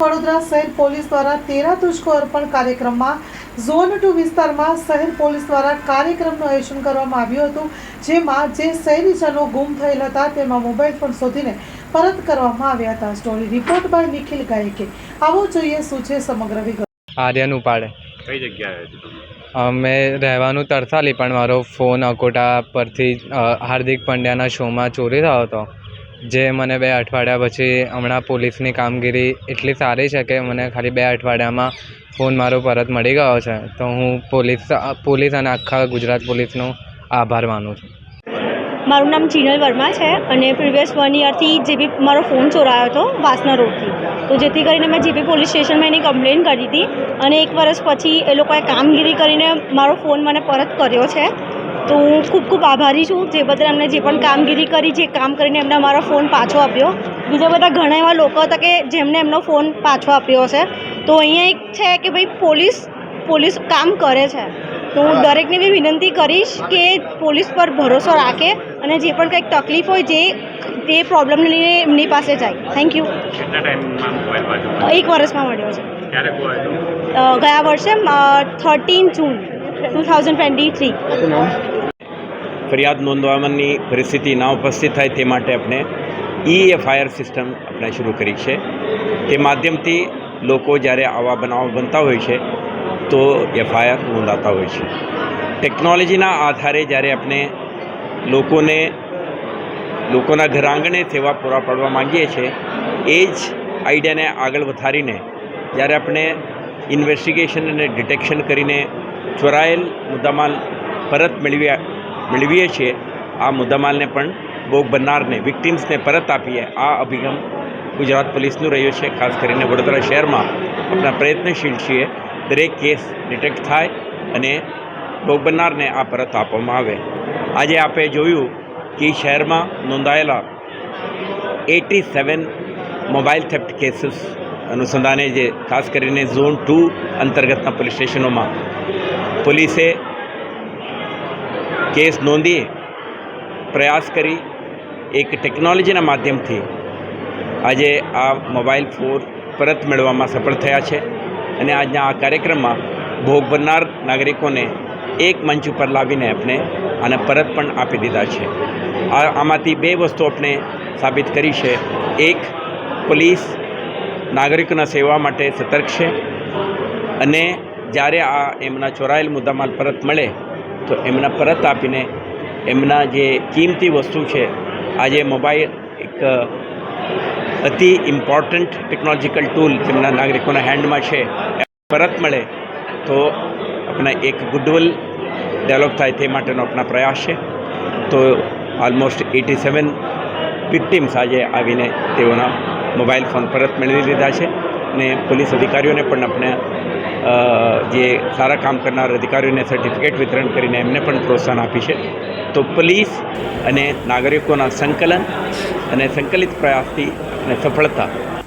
વડોદરા શહેર પોલીસ દ્વારા તેરા તુષ્કો અર્પણ કાર્યક્રમમાં ઝોન ટુ વિસ્તારમાં શહેર પોલીસ દ્વારા કાર્યક્રમનું આયોજન કરવામાં આવ્યું હતું જેમાં જે શહેરીજનો ગુમ થયેલ હતા તેમાં મોબાઈલ ફોન શોધીને પરત કરવામાં આવ્યા હતા. Story report by Nikhil ગાયકે. આવો જોઈએ શું છે સમગ્ર વિગત. આર્યન ઉપાડે. કઈ જગ્યાએ અમે રહેવાનું તરસાલી પણ મારો ફોન અકોટા પરથી હાર્દિક પંડ્યાના શોમાં ચોરી થયો હતો. જે મને બે અઠવાડિયા પછી હમણાં પોલીસની કામગીરી એટલી સારી છે કે મને ખાલી બે અઠવાડિયામાં ફોન મારો પરત મળી ગયો છે. તો હું પોલીસ પોલીસ અને આખા ગુજરાત પોલીસનો આભાર માનું છું. મારું નામ ચીનલ વર્મા છે અને પ્રિવિયસ વન યરથી જે બી મારો ફોન ચોરાયો હતો વાસના રોડથી, તો જેથી કરીને મેં જેપી પોલીસ સ્ટેશનમાં એની કમ્પ્લેન કરી હતી અને એક વર્ષ પછી એ લોકોએ કામગીરી કરીને મારો ફોન મને પરત કર્યો છે. તો હું ખૂબ ખૂબ આભારી છું જે બદલ એમને જે પણ કામગીરી કરી જે કામ કરીને એમને મારો ફોન પાછો આપ્યો. બીજા બધા ઘણા એવા લોકો હતા કે જેમને એમનો ફોન પાછો આપ્યો છે તો અહીંયા એક છે કે ભાઈ પોલીસ પોલીસ કામ કરે છે. તો હું દરેકને બી વિનંતી કરીશ કે પોલીસ પર ભરોસો રાખે અને જે પણ કંઈક તકલીફ હોય જે તે પ્રોબ્લેમને લઈને એમની પાસે જાય. થેન્ક યુ એક વર્ષમાં મળ્યો છે. ગયા વર્ષે thirteen June two thousand twenty three ફરિયાદ નોંધવાની પરિસ્થિતિ ના ઉપસ્થિત થાય તે માટે આપણે ઈ એફઆઈઆર સિસ્ટમ આપણે શરૂ કરી છે. તે માધ્યમથી લોકો જ્યારે આવા બનાવો બનતા હોય છે, તો એફઆઈઆર નોંધાતા હોય છે. ટેકનોલોજીના આધારે જ્યારે આપણે લોકોને, લોકોના ઘર આંગણે સેવા પૂરા પાડવા માંગીએ છીએ એ જ આઈડિયાને આગળ વધારીને જ્યારે આપણે ઇન્વેસ્ટિગેશન અને ડિટેક્શન કરીને ચોરાયેલ મુદ્દામાલ પરત મેળવ્યા મેળવીએ છીએ. આ મુદ્દામાલને પણ ભોગ બનનારને, વિક્ટિમ્સને પરત આપીએ. આ અભિગમ ગુજરાત પોલીસનું રહ્યો છે. ખાસ કરીને વડોદરા શહેરમાં આપણા પ્રયત્નશીલ છીએ. દરેક કેસ ડિટેક્ટ થાય અને ભોગ બનનારને આ પરત આપવામાં આવે. આજે આપણે જોયું કે શહેરમાં નોંધાયેલા eighty seven mobile theft cases અનુસંધાને જે ખાસ કરીને ઝોન ટુ અંતર્ગતના પોલીસ સ્ટેશનોમાં પોલીસે કેસ નોંધી પ્રયાસ કરી એક ટેકનોલોજીના માધ્યમથી આજે આ મોબાઈલ ફોન પરત મેળવવામાં સફળ થયા છે અને આજના આ કાર્યક્રમમાં ભોગ બનનાર નાગરિકોને એક મંચ ઉપર લાવીને આપણે આને પરત પણ આપી દીધા છે. આ આમાંથી બે વસ્તુ આપણે સાબિત કરી છે. એક, પોલીસ નાગરિકોના સેવા માટે સતર્ક છે અને જ્યારે આ એમના ચોરાયેલ મુદ્દામાલ પરત મળે તો એમના પરત આપીને એમના જે કિંમતી વસ્તુ છે, આજે મોબાઈલ એક અતિ ઇમ્પોર્ટન્ટ ટેકનોલોજીકલ ટૂલ જેમના નાગરિકોના હેન્ડમાં છે પરત મળે તો આપણે એક ગુડવિલ ડેવલપ થાય તે માટેનો આપણા પ્રયાસ છે. તો ઓલમોસ્ટ એટી સેવન વિક્ટિમ્સ આજે આવીને તેઓના મોબાઈલ ફોન પરત મેળવી લીધા છે અને પોલીસ અધિકારીઓને પણ આપણે જે સારા કામ કરનાર અધિકારીઓને સર્ટિફિકેટ વિતરણ કરીને એમને પણ પ્રોત્સાહન આપી છે. તો પોલીસ અને નાગરિકોના સંકલન અને સંકલિત પ્રયાસથી અને સફળતા